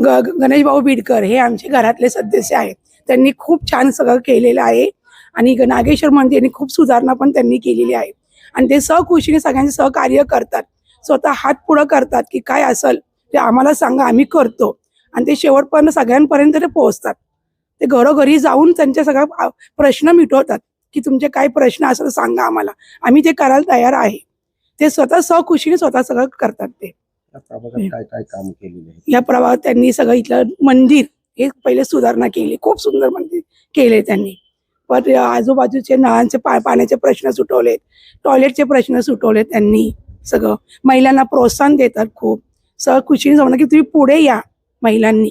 ग गणेशभाऊ बिडकर हे आमचे घरातले सदस्य आहेत. त्यांनी खूप छान सगळं केलेलं आहे. आणि नागेश्वर नागेश्वर यांनी खूप सुधारणा पण त्यांनी केलेली आहे. आणि ते सहकुशीने सगळ्यांचे सहकार्य करतात. स्वतः हात पुढं करतात की काय असेल ते आम्हाला सांगा आम्ही करतो. आणि ते शेवटपर्यंत सगळ्यांपर्यंत ते पोहोचतात. ते घरोघरी जाऊन त्यांचे सगळा प्रश्न मिटवतात की तुमचे काय प्रश्न असेल सांगा आम्हाला. आम्ही ते करायला तयार आहे. ते स्वतः सहकुशीने स्वतः सगळं करतात ते. या प्रभागात काय काय काम केलेले आहे? या प्रभागात त्यांनी सगळं इथलं मंदिर हे पहिले सुधारणा केली. खूप सुंदर मंदिर केले त्यांनी. पण आजूबाजूचे नळांचे पा पाण्याचे प्रश्न सुटवलेत. टॉयलेटचे प्रश्न सुटवले त्यांनी सगळं. महिलांना प्रोत्साहन देतात खूप. सहकुशीने सांगणं की तुम्ही पुढे या महिलांनी.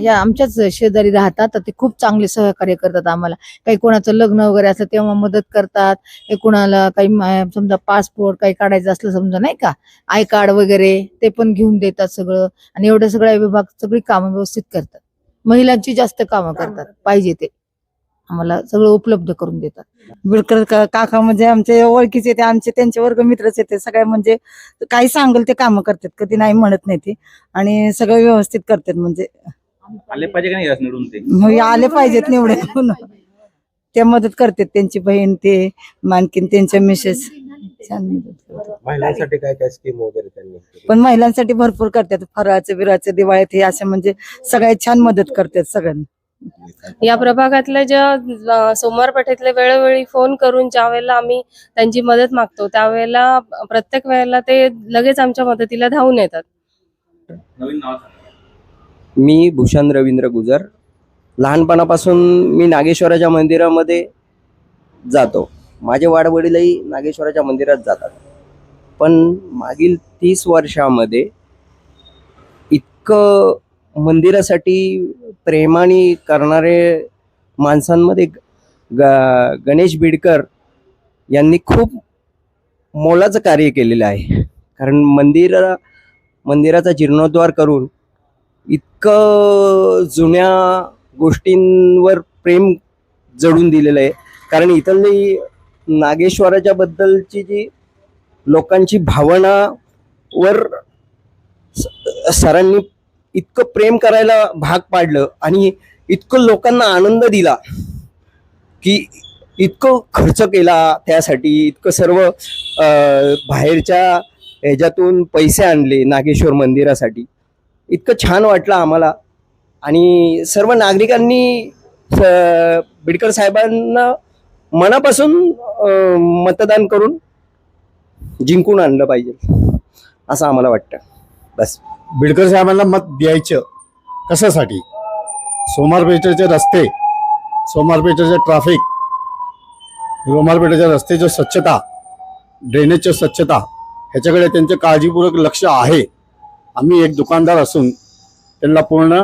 या आमच्याच शेजारी राहतात तर ते खूप चांगले सहकार्य करतात आम्हाला. काही कोणाचं लग्न वगैरे असलं तेव्हा मदत करतात. काही कोणाला काही समजा पासपोर्ट काही काढायचं असलं समजा नाही का? आय कार्ड वगैरे ते पण घेऊन देतात सगळं. आणि एवढं सगळ्या विभाग सगळी कामं व्यवस्थित करतात. महिलांची जास्त कामं करतात. पाहिजे ते. आम्हाला सगळं उपलब्ध करून देतात. बिडकर का- काका म्हणजे आमचे ओळखीचे ते आमचे त्यांचे वर्ग मित्रच येते सगळे म्हणजे काही सांगेल ते कामं करतात कधी नाही म्हणत नाही ते. आणि सगळं व्यवस्थित करतात म्हणजे. आले पाहिजे का नाही असं निवडून ते मग आले पाहिजेत निवडून ते मदत करतात त्यांची बहीण ते मानकीन त्यांच्या मिसेस छान मदत करतात. महिलांसाठी काय काय स्कीम वगैरे त्यांनी केली? पण महिलांसाठी भरपूर करतात फराळाचे बिराचे दिवाळीत हे असे म्हणजे सगळ्यात छान मदत करतात सगळ्यांना या प्रभागातल्या ज्या सोमवार पेठेतले वेळोवेळी फोन करून ज्या वेळेला आम्ही त्यांची मदत मागतो त्यावेळेला प्रत्येक वेळेला ते लगेच आमच्या मदतीला धावून येतात नवीन नाव सांगा. मी भूषण रवींद्र गुजर. लहानपणापासून मी नागेश्वराच्या मंदिरामध्ये जातो. माझे वाडवडीलही नागेश्वराच्या मंदिरात जातात. पण मागील तीस वर्षामध्ये इतकं मंदिरासाठी प्रेमाने करणारे माणसांमध्ये ग गणेश बिडकर यांनी खूप मोलाचं कार्य केलेलं आहे. कारण मंदिर मंदिराचा जीर्णोद्धार करून इतकं जुन्या गोष्टींवर प्रेम जडून दिलेलं आहे. कारण इथली नागेश्वराच्या बद्दलची जी लोकांची भावनावर वर सरांनी इतकं प्रेम करायला भाग पाडलं आणि इतकं लोकांना आनंद दिला की इतकं खर्च केला त्यासाठी इतकं सर्व बाहेरच्या ह्याच्यातून पैसे आणले नागेश्वर मंदिरासाठी. इतकं छान वाटलं आम्हाला. आणि सर्व नागरिकांनी बिडकर साहेबांना मनापासून मतदान करून जिंकून आणलं पाहिजे असं आम्हाला वाटतं. बस. बिडकर साहेबांना मत द्यायचं कशासाठी? सोमारपेठेचे रस्ते सोमारपेठेचे ट्रॅफिक सोमारपेठेच्या रस्त्याची स्वच्छता ड्रेनेजची स्वच्छता ह्याच्याकडे त्यांचे काळजीपूर्वक लक्ष आहे. आम्ही एक दुकानदार असून त्यांना पूर्ण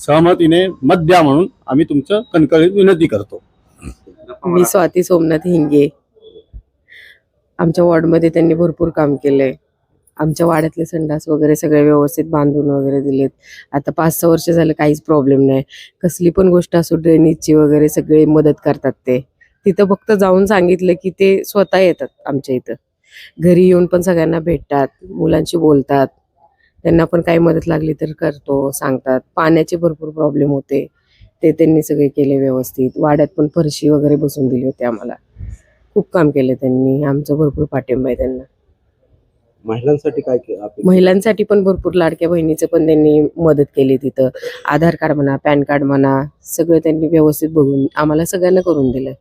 सहमतीने मत द्या म्हणून आम्ही तुमचं कणकळीत विनंती करतो. मी स्वाती सोमनाथ हिंगे. आमच्या वॉर्डमध्ये त्यांनी भरपूर काम केलंय. आमच्या वाड्यातले संडास वगैरे सगळे व्यवस्थित बांधून वगैरे दिलेत. आता पाच सहा वर्ष झालं काहीच प्रॉब्लेम नाही. कसली पण गोष्ट असो ड्रेनेजची वगैरे सगळे मदत करतात ते. तिथं फक्त जाऊन सांगितलं की ते स्वतः येतात आमच्या इथं. घरी येऊन पण सगळ्यांना भेटतात मुलांशी बोलतात. त्यांना पण काही मदत लागली तर करतो सांगतात. पाण्याचे भरपूर प्रॉब्लेम होते. ते त्यांनी सगळे केले व्यवस्थित. वाड्यात पण फरशी वगैरे बसून दिली होती आम्हाला. खूप काम केले त्यांनी. आमचं भरपूर पाठिंबा आहे त्यांना. महिलांसाठी काय के- अपेक्षा? महिलांसाठी पण भरपूर लाडक्या बहिणीचं पण त्यांनी मदत केली तिथं. आधार कार्ड म्हणा पॅन कार्ड म्हणा सगळं त्यांनी व्यवस्थित बघून आम्हाला सगळ्यांना करून दिलं.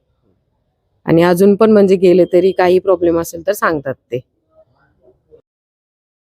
आणि अजून पण म्हणजे गेले तरी काही प्रॉब्लेम असेल तर सांगतात ते.